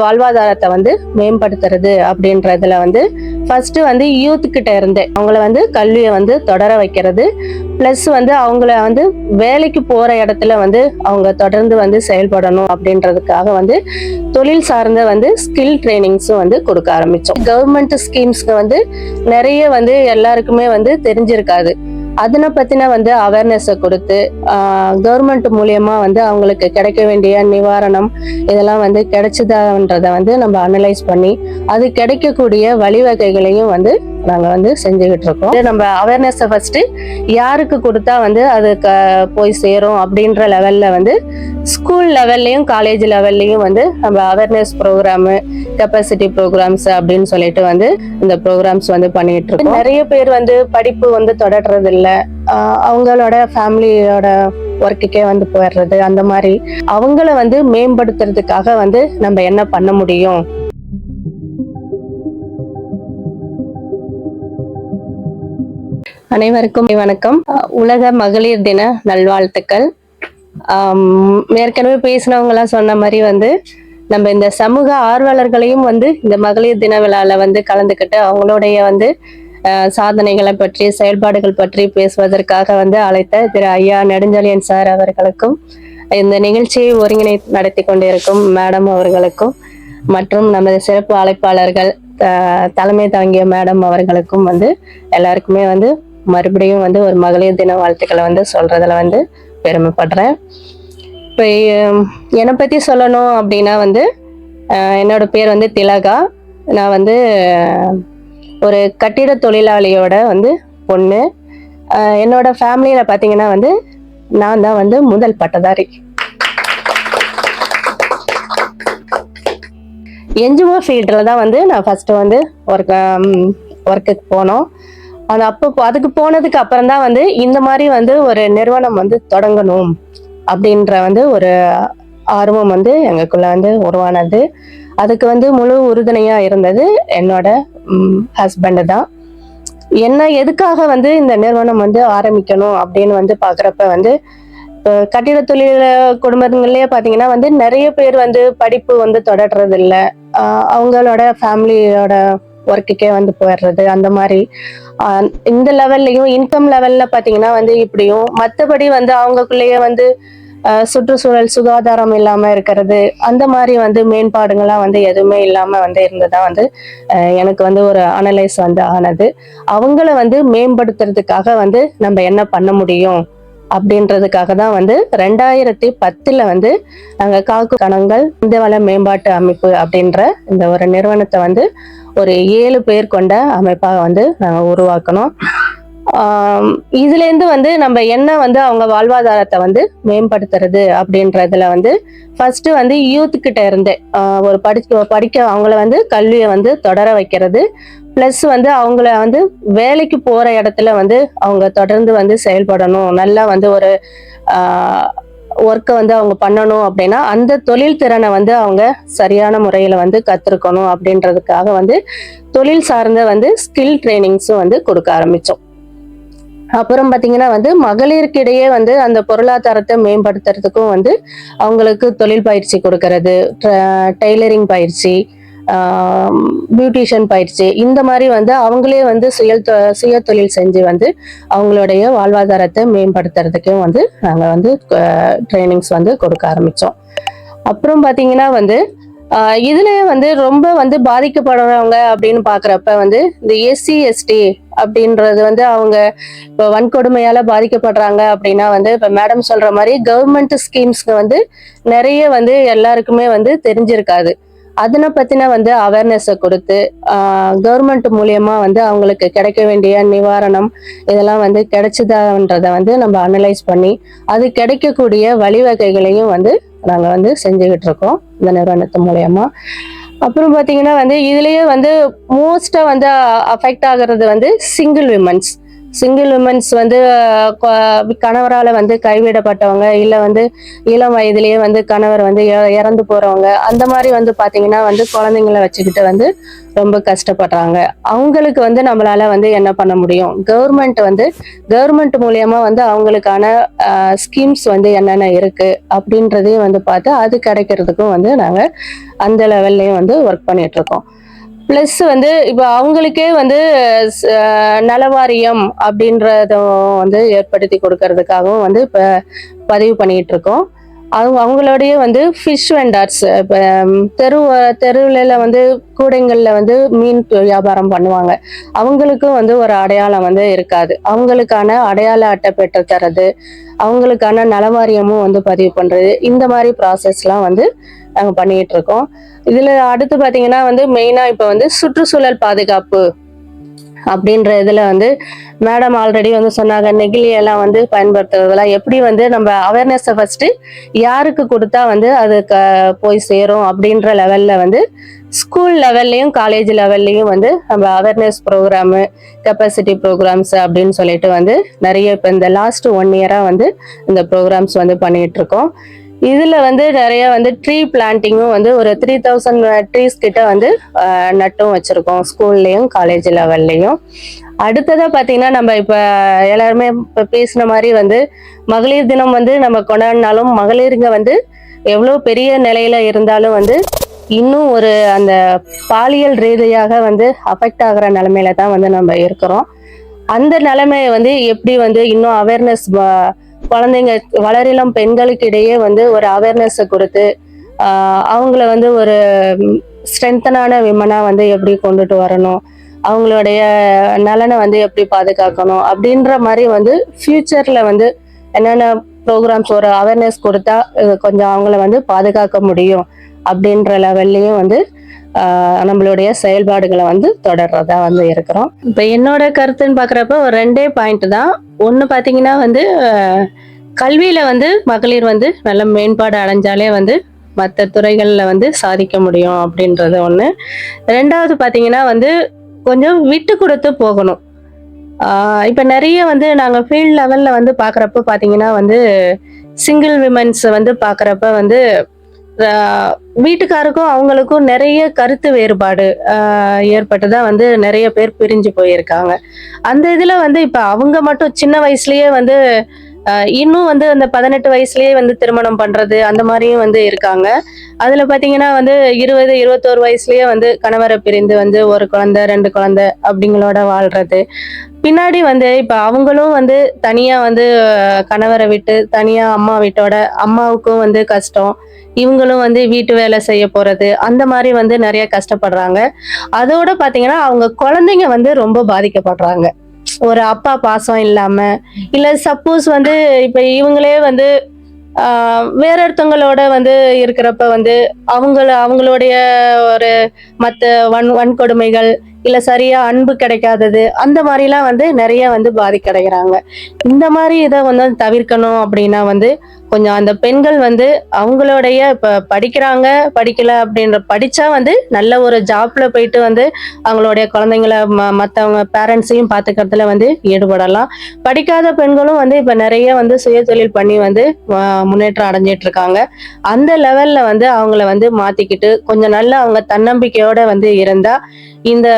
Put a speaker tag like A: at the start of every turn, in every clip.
A: வாழ்வாதாரத்தை வந்து மேம்படுத்துறது அப்படின்றதுல வந்து ஃபர்ஸ்ட் வந்து யூத் கிட்ட இருந்து அவங்கள வந்து கல்வியை வந்து தொடர வைக்கிறது. ப்ளஸ் வந்து அவங்கள வந்து வேலைக்கு போற இடத்துல வந்து அவங்க தொடர்ந்து வந்து செயல்படணும் அப்படின்றதுக்காக வந்து தொழில் சார்ந்த வந்து ஸ்கில் ட்ரைனிங்ஸும் வந்து கொடுக்க ஆரம்பிச்சோம். கவர்மெண்ட் ஸ்கீம்ஸ்க்கு வந்து நிறைய வந்து எல்லாருக்குமே வந்து தெரிஞ்சிருக்காது. அதனை பத்தின வந்து அவேர்னஸை கொடுத்து கவர்மெண்ட் மூலியமா வந்து அவங்களுக்கு கிடைக்க வேண்டிய நிவாரணம் இதெல்லாம் வந்து கிடைச்சுதான்றத வந்து நம்ம அனலைஸ் பண்ணி அது கிடைக்கக்கூடிய வழிவகைகளையும் வந்து நாங்கள் வந்து செஞ்சுக்கிட்டு இருக்கோம். நம்ம அவேர்னஸை ஃபஸ்ட்டு யாருக்கு கொடுத்தா வந்து அது க போய் சேரும் அப்படின்ற லெவல்ல வந்து ஸ்கூல் லெவல்லையும் காலேஜ் லெவல்லையும் வந்து நம்ம அவேர்னஸ் ப்ரோக்ராமு கெப்பாசிட்டி ப்ரோக்ராம்ஸ் அப்படின்னு சொல்லிட்டு வந்து இந்த ப்ரோக்ராம்ஸ் வந்து பண்ணிட்டு இருக்கோம். நிறைய பேர் வந்து படிப்பு வந்து தொடர்றது அவங்களோட ஃபேமிலியோட ஒர்க்குக்கே வந்து போயிடுறது. அந்த மாதிரி அவங்கள வந்து மேம்படுத்துறதுக்காக வந்து நம்ம என்ன பண்ண முடியும்? அனைவருக்கும் வணக்கம். உலக மகளிர் தின நல்வாழ்த்துக்கள். ஏற்கனவே பேசினவங்க எல்லாம் சொன்ன மாதிரி வந்து நம்ம இந்த சமூக ஆர்வலர்களையும் வந்து இந்த மகளிர் தின விழால வந்து கலந்துக்கிட்டு அவங்களுடைய வந்து சாதனைகளை பற்றி செயல்பாடுகள் பற்றி பேசுவதற்காக வந்து அழைத்த திரு ஐயா நெடுஞ்செழியன் சார் அவர்களுக்கும் இந்த நிகழ்ச்சியை ஒருங்கிணை நடத்தி கொண்டிருக்கும் மேடம் அவர்களுக்கும் மற்றும் நமது சிறப்பு அழைப்பாளர்கள் த- தலைமை தாங்கிய மேடம் அவர்களுக்கும் வந்து எல்லாருக்குமே வந்து மறுபடியும் வந்து ஒரு மகளிர் தின வாழ்த்துக்களை வந்து சொல்றதுல வந்து பெருமைப்படுறேன். இப்போ என்னை பற்றி சொல்லணும் அப்படின்னா வந்து என்னோட பேர் வந்து திலகா. நான் வந்து ஒரு கட்டிட தொழிலாளியோட வந்து பொண்ணு. என்னோட ஃபேமிலியில் பார்த்தீங்கன்னா வந்து நான் தான் வந்து முதல் பட்டதாரி. என்ஜிஓ ஃபீல்டில் தான் வந்து நான் ஃபஸ்ட்டு வந்து ஒர்க் ஒர்க்குக்கு போனோம். ஆனா அப்போ அதுக்கு போனதுக்கு அப்புறம் தான் வந்து இந்த மாதிரி வந்து ஒரு நிறுவனம் வந்து தொடங்கணும் அப்படின்ற வந்து ஒரு ஆர்வம் வந்து எங்களுக்குள்ள வந்து உருவானது. அதுக்கு வந்து முழு உறுதுணையா இருந்தது என்னோட ஹஸ்பண்டு தான். என்ன எதுக்காக வந்து இந்த நிறுவனம் வந்து ஆரம்பிக்கணும் அப்படின்னு வந்து பார்க்குறப்ப வந்து இப்போ கட்டிட தொழில் குடும்பங்கள்லயே பார்த்தீங்கன்னா வந்து நிறைய பேர் வந்து படிப்பு வந்து தொடர்றது இல்லை அவங்களோட ஃபேமிலியோட ஒர்க்குக்கே வந்து போயிடுறது. அந்த மாதிரி இந்த லெவல்லையும் இன்கம் லெவல்ல பார்த்தீங்கன்னா வந்து இப்படியும் மற்றபடி வந்து அவங்களுக்குள்ளேயே வந்து சுற்றுச்சூழல் சுகாதாரம் இல்லாம இருக்கிறது அந்த மாதிரி வந்து மேம்பாடுங்கள்லாம் வந்து எதுவுமே இல்லாம வந்து இருந்ததா வந்து எனக்கு வந்து ஒரு அனலைஸ் வந்து ஆனது. அவங்கள வந்து மேம்படுத்துறதுக்காக வந்து நம்ம என்ன பண்ண முடியும்? அப்படின்றதுக்காக தான் வந்து ரெண்டாயிரத்தி பத்துல வந்து நாங்கள் காக்கு கணங்கள் இந்த வள மேம்பாட்டு அமைப்பு அப்படின்ற இந்த ஒரு நிறுவனத்தை வந்து ஒரு ஏழு பேர் கொண்ட அமைப்பாக வந்து நாங்கள் உருவாக்கணும். இதுலேருந்து வந்து நம்ம என்ன வந்து அவங்க வாழ்வாதாரத்தை வந்து மேம்படுத்துறது அப்படின்றதுல வந்து ஃபர்ஸ்ட் வந்து யூத் கிட்ட இருந்து ஒரு படிக்க படிக்க அவங்கள வந்து கல்வியை வந்து தொடர வைக்கிறது. ப்ளஸ் வந்து அவங்கள வந்து வேலைக்கு போற இடத்துல வந்து அவங்க தொடர்ந்து வந்து செயல்படணும். நல்லா வந்து ஒரு ஒர்க்கை வந்து அவங்க பண்ணணும் அப்படின்னா அந்த தொழில் திறனை வந்து அவங்க சரியான முறையில் வந்து கற்றுக்கணும் அப்படின்றதுக்காக வந்து தொழில் சார்ந்த வந்து ஸ்கில் ட்ரைனிங்ஸும் வந்து கொடுக்க ஆரம்பித்தோம் அப்புறம் பார்த்தீங்கன்னா வந்து மகளிருக்கிடையே வந்து அந்த பொருளாதாரத்தை மேம்படுத்துறதுக்கும் வந்து அவங்களுக்கு தொழில் பயிற்சி கொடுக்கறது டெய்லரிங் பயிற்சி பியூட்டிஷியன் பயிற்சி இந்த மாதிரி வந்து அவங்களே வந்து சுய சுய தொழில் செஞ்சு வந்து அவங்களுடைய வாழ்வாதாரத்தை மேம்படுத்துறதுக்கும் வந்து நாங்கள் வந்து ட்ரைனிங்ஸ் வந்து கொடுக்க ஆரம்பித்தோம் அப்புறம் பார்த்தீங்கன்னா வந்து இதுல வந்து ரொம்ப வந்து பாதிக்கப்படுறவங்க அப்படின்னு பாக்குறப்ப வந்து இந்த எஸ்சி எஸ்டி அப்படின்றது வந்து அவங்க இப்போ வன்கொடுமையால பாதிக்கப்படுறாங்க அப்படின்னா வந்து இப்போ மேடம் சொல்ற மாதிரி கவர்மெண்ட் ஸ்கீம்ஸ்க்கு வந்து நிறைய வந்து எல்லாருக்குமே வந்து தெரிஞ்சிருக்காது. அதனை பத்தின வந்து அவேர்னஸை கொடுத்து கவர்மெண்ட் மூலியமா வந்து அவங்களுக்கு கிடைக்க வேண்டிய நிவாரணம் இதெல்லாம் வந்து கிடைச்சுதான்றத வந்து நம்ம அனலைஸ் பண்ணி அது கிடைக்கக்கூடிய வழிவகைகளையும் வந்து நாங்க வந்து செஞ்சுக்கிட்டு இருக்கோம் இந்த நிறுவனத்து மூலியமா. அப்புறம் பாத்தீங்கன்னா வந்து இதுலயே வந்து மோஸ்டா வந்து அஃபெக்ட் ஆகிறது வந்து சிங்கிள் விமன்ஸ் சிங்கிள் உமன்ஸ் வந்து கணவரால் வந்து கைவிடப்பட்டவங்க இல்லை வந்து இளம் வயதிலேயே வந்து கணவர் வந்து இற- இறந்து போகிறவங்க அந்த மாதிரி வந்து பார்த்தீங்கன்னா வந்து குழந்தைங்களை வச்சுக்கிட்டு வந்து ரொம்ப கஷ்டப்படுறாங்க. அவங்களுக்கு வந்து நம்மளால வந்து என்ன பண்ண முடியும்? கவர்மெண்ட் வந்து கவர்மெண்ட் மூலியமா வந்து அவங்களுக்கான ஸ்கீம்ஸ் வந்து என்னென்ன இருக்கு அப்படின்றதையும் வந்து பார்த்து அது கிடைக்கிறதுக்கும் வந்து நாங்கள் அந்த லெவல்லையும் வந்து ஒர்க் பண்ணிட்டு இருக்கோம். ப்ளஸ் வந்து இப்போ அவங்களுக்கே வந்து நலவாரியம் அப்படின்றதும் வந்து ஏற்படுத்தி கொடுக்கறதுக்காகவும் வந்து இப்போ பதிவு பண்ணிகிட்டு இருக்கோம். அவங்க அவங்களோடய வந்து ஃபிஷ் வெண்டார்ஸ் இப்போ தெரு தெருவில் வந்து கூடைங்களில் வந்து மீன் வியாபாரம் பண்ணுவாங்க. அவங்களுக்கும் வந்து ஒரு அடையாளம் வந்து இருக்காது. அவங்களுக்கான அடையாள அட்டை பெற்று தரது அவங்களுக்கான நலவாரியமும் வந்து பதிவு பண்ணுறது இந்த மாதிரி ப்ராசஸ்லாம் வந்து நாங்கள் பண்ணிகிட்ருக்கோம் இருக்கோம். அடுத்து பார்த்தீங்கன்னா வந்து மெயினாக இப்போ வந்து சுற்றுச்சூழல் பாதுகாப்பு அப்படின்ற இதுல வந்து மேடம் ஆல்ரெடி வந்து சொன்னாங்க நெகிழி எல்லாம் வந்து பயன்படுத்துறதெல்லாம் எப்படி வந்து நம்ம அவேர்னஸை ஃபர்ஸ்ட் யாருக்கு கொடுத்தா வந்து அது க- போய் சேரும் அப்படின்ற லெவல்ல வந்து ஸ்கூல் லெவல்லையும் காலேஜ் லெவல்லையும் வந்து நம்ம அவேர்னஸ் ப்ரோக்ராமு கெப்பாசிட்டி ப்ரோக்ராம்ஸ் அப்படின்னு சொல்லிட்டு வந்து நிறைய இப்போ இந்த லாஸ்ட் ஒன் இயராக வந்து இந்த ப்ரோக்ராம்ஸ் வந்து பண்ணிட்டு இருக்கோம். இதுல வந்து நிறைய வந்து ட்ரீ பிளான்டிங்கும் வந்து ஒரு த்ரீ தௌசண்ட் ட்ரீஸ் கிட்ட வந்து நட்டும் வச்சிருக்கோம் ஸ்கூல்லையும் காலேஜ் லெவல்லையும் அடுத்ததா பாத்தீங்கன்னா நம்ம இப்ப எல்லாருமே இப்ப பேசின மாதிரி வந்து மகளிர் தினம் வந்து நம்ம கொண்டாடினாலும் மகளிருங்க வந்து எவ்வளவு பெரிய நிலையில இருந்தாலும் வந்து இன்னும் ஒரு அந்த பாலியல் ரீதியாக வந்து அஃபெக்ட் ஆகிற நிலைமையில தான் வந்து நம்ம இருக்கிறோம். அந்த நிலைமையை வந்து எப்படி வந்து இன்னும் அவேர்னஸ் குழந்தைங்க வளரிளம் பெண்களுக்கு இடையே வந்து ஒரு அவேர்னஸை கொடுத்து அவங்கள வந்து ஒரு ஸ்ட்ரென்த்தனான விமனாக வந்து எப்படி கொண்டுட்டு வரணும் அவங்களுடைய நலனை வந்து எப்படி பாதுகாக்கணும் அப்படின்ற மாதிரி வந்து ஃப்யூச்சரில் வந்து என்னென்ன ப்ரோக்ராம்ஸ் ஒரு அவேர்னஸ் கொடுத்தா கொஞ்சம் அவங்கள வந்து பாதுகாக்க முடியும் அப்படின்ற லெவல்லையும் வந்து நம்மளுடைய செயல்பாடுகளை வந்து தொடர்றதா வந்து இருக்கிறோம். இப்போ என்னோட கருத்துன்னு பார்க்குறப்ப ஒரு ரெண்டே பாயிண்ட் தான். ஒன்று பார்த்தீங்கன்னா வந்து கல்வியில் வந்து மகளிர் வந்து நல்ல மேம்பாடு அடைஞ்சாலே வந்து மற்ற துறைகளில் வந்து சாதிக்க முடியும் அப்படின்றது ஒன்று ரெண்டாவது பார்த்தீங்கன்னா வந்து கொஞ்சம் விட்டு கொடுத்து போகணும். இப்போ நிறைய வந்து நாங்கள் ஃபீல்ட் லெவலில் வந்து பார்க்குறப்ப பார்த்தீங்கன்னா வந்து சிங்கிள் விமன்ஸ் வந்து பார்க்குறப்ப வந்து வீட்டுக்காருக்கும் அவங்களுக்கும் நிறைய கருத்து வேறுபாடு ஏற்பட்டுதான் வந்து நிறைய பேர் பிரிஞ்சு போயிருக்காங்க. அந்த இதுல வந்து இப்ப அவங்க மட்டும் சின்ன வயசுலயே வந்து இன்னும் வந்து அந்த பதினெட்டு வயசுலயே வந்து திருமணம் பண்றது அந்த மாதிரியும் வந்து இருக்காங்க. அதுல பாத்தீங்கன்னா வந்து இருபது இருபத்தோரு வயசுலயே வந்து கணவரை பிரிந்து வந்து ஒரு குழந்தை ரெண்டு குழந்தை அப்படிங்களோட வாழ்றது. பின்னாடி வந்து இப்ப அவங்களும் வந்து தனியா வந்து கணவரை விட்டு தனியா அம்மா வீட்டோட அம்மாவுக்கும் வந்து கஷ்டம். இவங்களும் வந்து வீட்டு வேலை செய்ய போறது அந்த மாதிரி வந்து நிறைய கஷ்டப்படுறாங்க. அதோட பாத்தீங்கன்னா அவங்க குழந்தைங்க வந்து ரொம்ப பாதிக்கப்படுறாங்க. ஒரு அப்பா பாசம் இல்லாம இல்ல சப்போஸ் வந்து இப்ப இவங்களே வந்து ஆஹ், வேற ஒருத்தவங்களோட வந்து இருக்கிறப்ப வந்து அவங்கள அவங்களுடைய ஒரு மத்த வன் வன்கொடுமைகள் இல்ல சரியா அன்பு கிடைக்காதது அந்த மாதிரிலாம் வந்து நிறைய வந்து பாதிக்கடைகிறாங்க இந்த மாதிரி இதை வந்து தவிர்க்கணும் அப்படின்னா வந்து கொஞ்சம் அந்த பெண்கள் வந்து அவங்களுடைய இப்ப படிக்கிறாங்க படிக்கல அப்படின்ற படிச்சா வந்து நல்ல ஒரு ஜாப்ல போயிட்டு வந்து அவங்களுடைய குழந்தைங்கள ம- மற்றவங்க பேரண்ட்ஸையும் பாத்துக்கிறதுல வந்து ஈடுபடலாம். படிக்காத பெண்களும் வந்து இப்ப நிறைய வந்து சுய தொழில் பண்ணி வந்து முன்னேற்றம் அடைஞ்சிட்டு இருக்காங்க அந்த லெவல்ல வந்து அவங்கள வந்து மாத்திக்கிட்டு கொஞ்சம் நல்லா அவங்க தன்னம்பிக்கையோட வந்து இருந்தா இந்த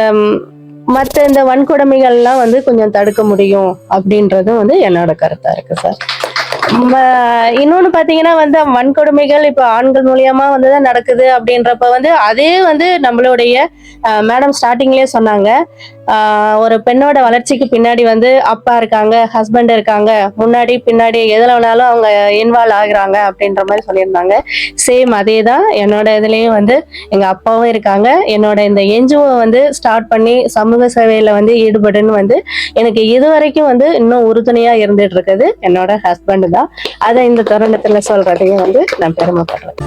A: மற்ற இந்த வன்கொடுமைகள்லாம் வந்து கொஞ்சம் தடுக்க முடியும் அப்படின்றதும் வந்து என்னோட கருத்தா இருக்கு சார் இன்னொன்னு பாத்தீங்கன்னா வந்து வன்கொடுமைகள் இப்ப ஆண்கள் மூலியமா வந்துதான் நடக்குது அப்படின்றப்ப வந்து அதே வந்து நம்மளுடைய மேடம் ஸ்டார்டிங்லயே சொன்னாங்க. ஒரு பெண்ணோட வளர்ச்சிக்கு பின்னாடி வந்து அப்பா இருக்காங்க ஹஸ்பண்ட் இருக்காங்க முன்னாடி பின்னாடி எதுல வேணாலும் அவங்க இன்வால்வ் ஆகுறாங்க அப்படின்ற மாதிரி சொல்லியிருந்தாங்க. சேம் அதே தான் என்னோட இதுலயும் வந்து எங்க அப்பாவும் இருக்காங்க. என்னோட இந்த என்ஜிஓ வந்து ஸ்டார்ட் பண்ணி சமூக சேவையில வந்து ஈடுபடுன்னு வந்து எனக்கு இது வரைக்கும் வந்து இன்னும் உறுதுணையா இருந்துட்டு இருக்குது. என்னோட ஹஸ்பண்ட் தான். அதை இந்த தருணத்துல சொல்றதையும் வந்து நான் பெருமைப்படுறேன்.